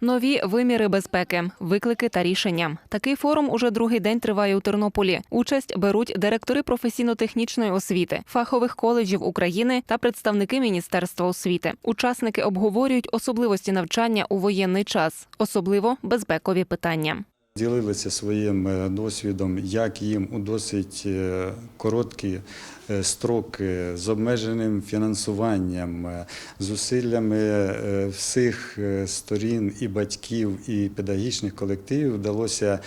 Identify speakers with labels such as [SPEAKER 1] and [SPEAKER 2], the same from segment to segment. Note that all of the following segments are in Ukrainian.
[SPEAKER 1] Нові виміри безпеки, виклики та рішення. Такий форум уже другий день триває у Тернополі. Участь беруть директори професійно-технічної освіти, фахових коледжів України та представники Міністерства освіти. Учасники обговорюють особливості навчання у воєнний час, особливо безпекові питання.
[SPEAKER 2] Ділилися своїм е, досвідом, як їм у досить е, короткі е, строки з обмеженим фінансуванням, зусиллями всіх сторін і батьків, і педагогічних колективів вдалося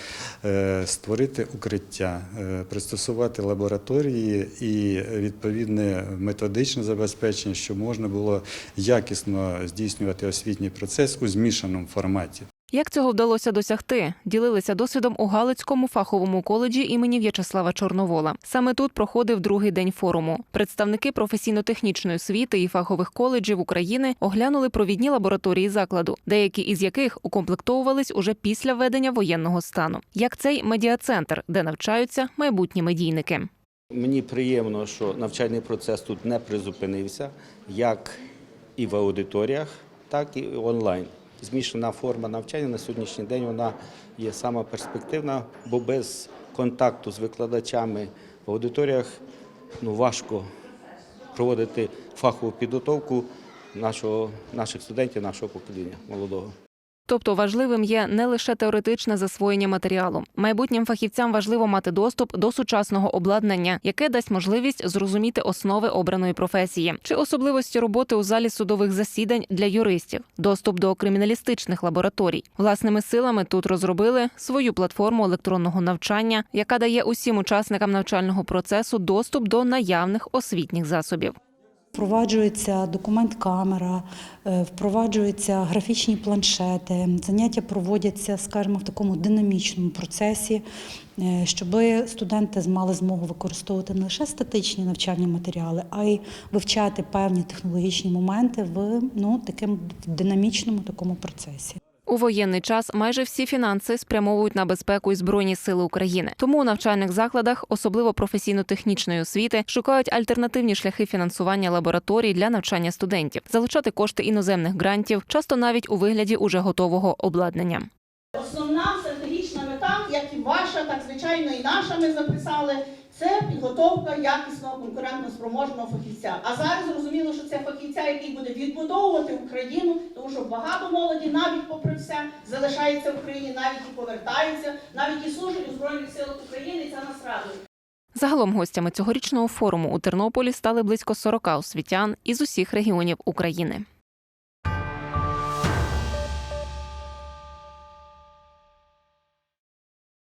[SPEAKER 2] створити укриття, пристосувати лабораторії і відповідне методичне забезпечення, щоб можна було якісно здійснювати освітній процес у змішаному форматі.
[SPEAKER 1] Як цього вдалося досягти? Ділилися досвідом у Галицькому фаховому коледжі імені В'ячеслава Чорновола. Саме тут проходив другий день форуму. Представники професійно-технічної освіти і фахових коледжів України оглянули провідні лабораторії закладу, деякі із яких укомплектовувались уже після введення воєнного стану, як цей медіа-центр, де навчаються майбутні медійники.
[SPEAKER 3] Мені приємно, що навчальний процес тут не призупинився, як і в аудиторіях, так і онлайн. Змішана форма навчання на сьогоднішній день вона є сама перспективна, бо без контакту з викладачами в аудиторіях ну, важко проводити фахову підготовку нашого, наших студентів, нашого покоління молодого.
[SPEAKER 1] Тобто важливим є не лише теоретичне засвоєння матеріалу. Майбутнім фахівцям важливо мати доступ до сучасного обладнання, яке дасть можливість зрозуміти основи обраної професії, чи особливості роботи у залі судових засідань для юристів, доступ до криміналістичних лабораторій. Власними силами тут розробили свою платформу електронного навчання, яка дає усім учасникам навчального процесу доступ до наявних освітніх засобів.
[SPEAKER 4] Впроваджується документ-камера, е, впроваджуються графічні планшети. Заняття проводяться, скажімо, в такому динамічному процесі, е, щоб студенти мали змогу використовувати не лише статичні навчальні матеріали, а й вивчати певні технологічні моменти в ну, такому динамічному такому процесі.
[SPEAKER 1] У воєнний час майже всі фінанси спрямовують на безпеку і збройні сили України. Тому у навчальних закладах, особливо професійно-технічної освіти, шукають альтернативні шляхи фінансування лабораторій для навчання студентів, залучати кошти іноземних грантів, часто навіть у вигляді уже готового обладнання.
[SPEAKER 5] Основна стратегічна мета, як і ваша, так звичайно, і наша ми записали, це підготовка якісного конкурентно спроможного фахівця. А зараз зрозуміло, що це який буде відбудовувати Україну, тому що багато молоді, навіть попри все, залишається в Україні, навіть і повертаються, навіть і служать у Збройних силах України, і це нас радує.
[SPEAKER 1] Загалом гостями цьогорічного форуму у Тернополі стали близько 40 освітян із усіх регіонів України.